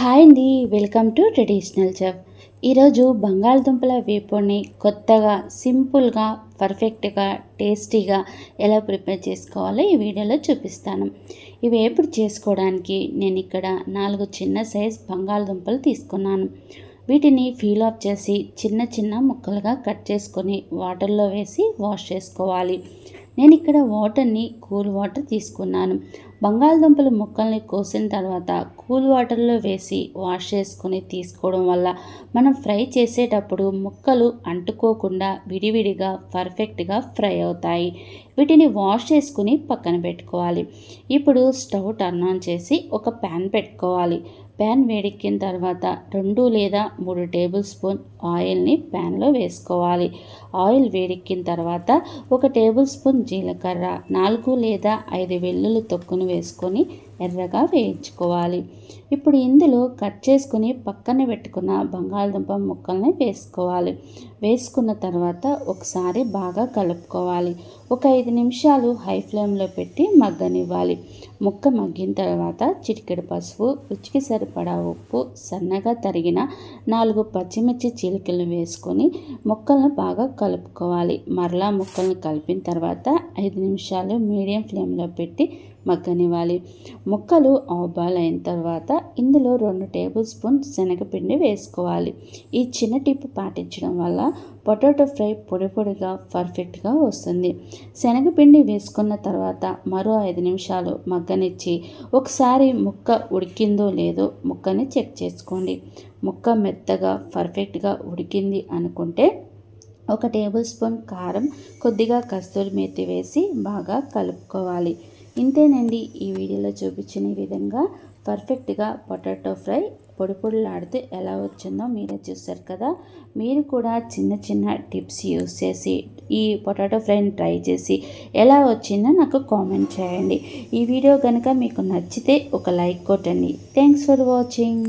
Hi అండి welcome to traditional chef. ఈరోజు బంగాళదుంపల వేపుని కొత్తగా సింపుల్గా పర్ఫెక్ట్గా టేస్టీగా ఎలా ప్రిపేర్ చేసుకోవాలో ఈ వీడియోలో చూపిస్తాను. ఇవి వేపుడు చేసుకోవడానికి నేను ఇక్కడ నాలుగు చిన్న సైజ్ బంగాళదుంపలు తీసుకున్నాను. వీటిని ఫీల్ ఆఫ్ చేసి చిన్న చిన్న ముక్కలుగా కట్ చేసుకొని వాటర్లో వేసి వాష్ చేసుకోవాలి. నేను ఇక్కడ వాటర్ని కూల్ వాటర్ తీసుకున్నాను. బంగాళదుంపల ముక్కల్ని కోసిన తర్వాత కూల్ వాటర్లో వేసి వాష్ చేసుకొని తీసుకోవడం వల్ల మనం ఫ్రై చేసేటప్పుడు ముక్కలు అంటుకోకుండా విడివిడిగా పర్ఫెక్ట్గా ఫ్రై అవుతాయి. వీటిని వాష్ చేసుకుని పక్కన పెట్టుకోవాలి. ఇప్పుడు స్టవ్ టర్న్ ఆన్ చేసి ఒక ప్యాన్ పెట్టుకోవాలి. ప్యాన్ వేడెక్కిన తర్వాత రెండు లేదా మూడు టేబుల్ స్పూన్ ఆయిల్ని ప్యాన్లో వేసుకోవాలి. ఆయిల్ వేడెక్కిన తర్వాత ఒక టేబుల్ స్పూన్ జీలకర్ర నాలుగు లేదా ఐదు వెల్లుల్లి తొక్కును వేసుకొని ఎర్రగా వేయించుకోవాలి. ఇప్పుడు ఇందులో కట్ చేసుకుని పక్కన పెట్టుకున్న బంగాళదుంప ముక్కల్ని వేసుకోవాలి. వేసుకున్న తర్వాత ఒకసారి బాగా కలుపుకోవాలి. ఒక ఐదు నిమిషాలు హై ఫ్లేమ్లో పెట్టి మగ్గనివ్వాలి. ముక్క మగ్గిన తర్వాత చిటికెడు పసుపు రుచికి సరిపడా ఉప్పు సన్నగా తరిగిన నాలుగు పచ్చిమిర్చి చీలికలను వేసుకొని ముక్కలను బాగా కలుపుకోవాలి. మరలా ముక్కలను కలిపిన తర్వాత ఐదు నిమిషాలు మీడియం ఫ్లేమ్లో పెట్టి మగ్గనివ్వాలి. ముక్కలు బాల్ అయిన తర్వాత ఇందులో రెండు టేబుల్ స్పూన్ శనగపిండి వేసుకోవాలి. ఈ చిన్న టిప్ పాటించడం వల్ల పొటాటో ఫ్రై పొడి పొడిగా పర్ఫెక్ట్గా వస్తుంది. శనగపిండి వేసుకున్న తర్వాత మరో ఐదు నిమిషాలు మగ్గనిచ్చి ఒకసారి ముక్క ఉడికిందో లేదో ముక్కని చెక్ చేసుకోండి. ముక్క మెత్తగా పర్ఫెక్ట్గా ఉడికింది అనుకుంటే ఒక టేబుల్ స్పూన్ కారం కొద్దిగా కస్తూరి మేతి వేసి బాగా కలుపుకోవాలి. ఇంతేనండి. ఈ వీడియోలో చూపించిన విధంగా పర్ఫెక్ట్గా పొటాటో ఫ్రై పొడి పొడిలాడుతూ ఎలా వచ్చిందో మీరే చూస్తారు కదా. మీరు కూడా చిన్న చిన్న టిప్స్ యూస్ చేసి ఈ పొటాటో ఫ్రైని ట్రై చేసి ఎలా వచ్చిందో నాకు కామెంట్ చేయండి. ఈ వీడియో కనుక మీకు నచ్చితే ఒక లైక్ కొట్టండి. Thanks for watching.